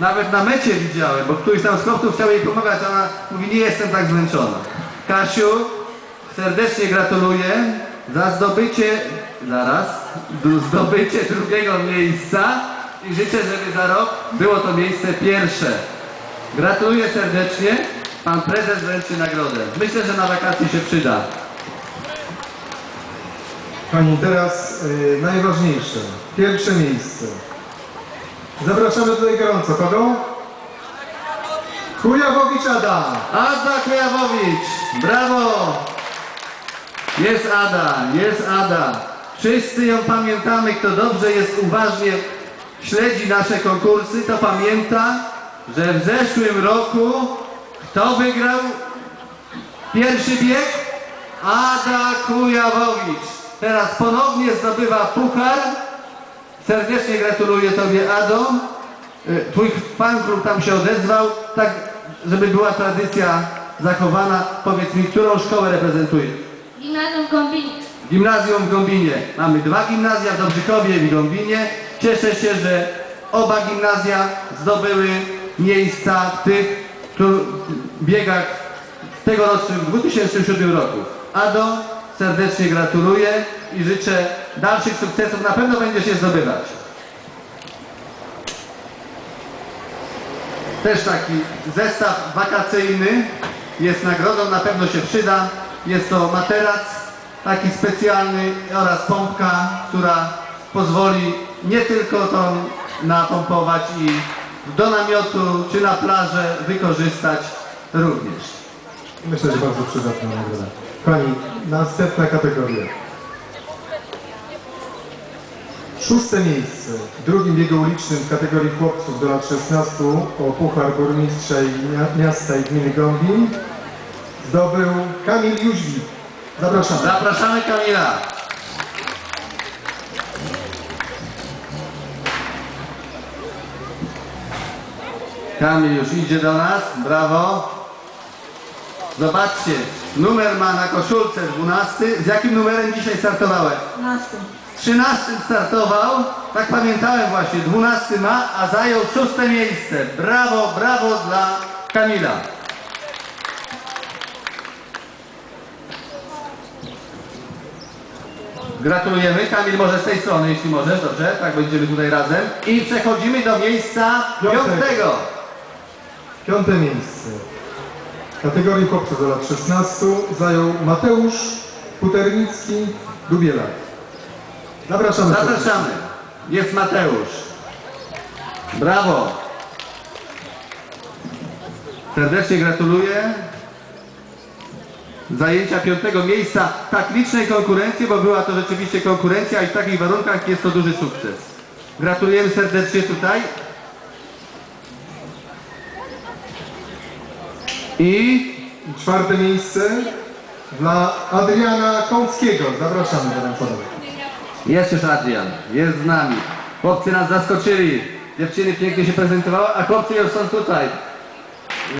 Nawet na mecie widziałem, bo któryś tam z chłopców chciał jej pomagać, a ona mówi, nie jestem tak zmęczona. Kasiu, serdecznie gratuluję za zdobycie, zaraz, zdobycie drugiego miejsca i życzę, żeby za rok było to miejsce pierwsze. Gratuluję serdecznie, pan prezes wręczy nagrodę. Myślę, że na wakacje się przyda. Pani, teraz y, najważniejsze. Pierwsze miejsce. Zapraszamy tutaj gorąco. Kogo? Kujawowicz Adam. Ada Kujawowicz, brawo! Jest Ada, jest Ada. Wszyscy ją pamiętamy, kto dobrze jest uważnie śledzi nasze konkursy, to pamięta, że w zeszłym roku kto wygrał pierwszy bieg? Ada Kujawowicz. Teraz ponownie zdobywa puchar. Serdecznie gratuluję Tobie, Ado. Y, Twój fan klub tam się odezwał, tak żeby była tradycja zachowana. Powiedz mi, którą szkołę reprezentujesz? Gimnazjum w Gąbinie. Gimnazjum w Gąbinie. Mamy dwa gimnazja w Dobrzykowie i w Gąbinie. Cieszę się, że oba gimnazja zdobyły miejsca w tych biegach tegorocznych w 2007 roku. Ado, serdecznie gratuluję i życzę dalszych sukcesów. Na pewno będziesz je zdobywać. Też taki zestaw wakacyjny jest nagrodą, na pewno się przyda. Jest to materac taki specjalny oraz pompka, która pozwoli nie tylko to napompować i do namiotu czy na plażę wykorzystać również. Myślę, że bardzo przydatna nagroda. Pani, następna kategoria. Szóste miejsce w drugim biegu ulicznym w kategorii chłopców do lat 16 o Puchar Burmistrza i mia- Miasta i Gminy Gąbin zdobył Kamil Jóźwik. Zapraszamy. Zapraszamy Kamila. Kamil już idzie do nas, brawo. Zobaczcie, numer ma na koszulce 12. Z jakim numerem dzisiaj startowałeś? 12. 13 startował, tak pamiętałem właśnie, 12 ma, a zajął szóste miejsce. Brawo, brawo dla Kamila. Gratulujemy. Kamil, może z tej strony, jeśli możesz, dobrze? Tak będziemy tutaj razem. I przechodzimy do miejsca piątego. Piąte miejsce. Kategorii chłopców do lat 16 zajął Mateusz Puternicki Dubiela. Zapraszamy. Zapraszamy. Jest Mateusz. Brawo. Serdecznie gratuluję. Zajęcia piątego miejsca w tak licznej konkurencji, bo była to rzeczywiście konkurencja i w takich warunkach jest to duży sukces. Gratulujemy serdecznie tutaj. I czwarte miejsce dla Adriana Kąckiego. Zapraszamy gorąco. jest już Adrian, jest z nami. Chłopcy nas zaskoczyli. Dziewczyny pięknie się prezentowały, a chłopcy już są tutaj.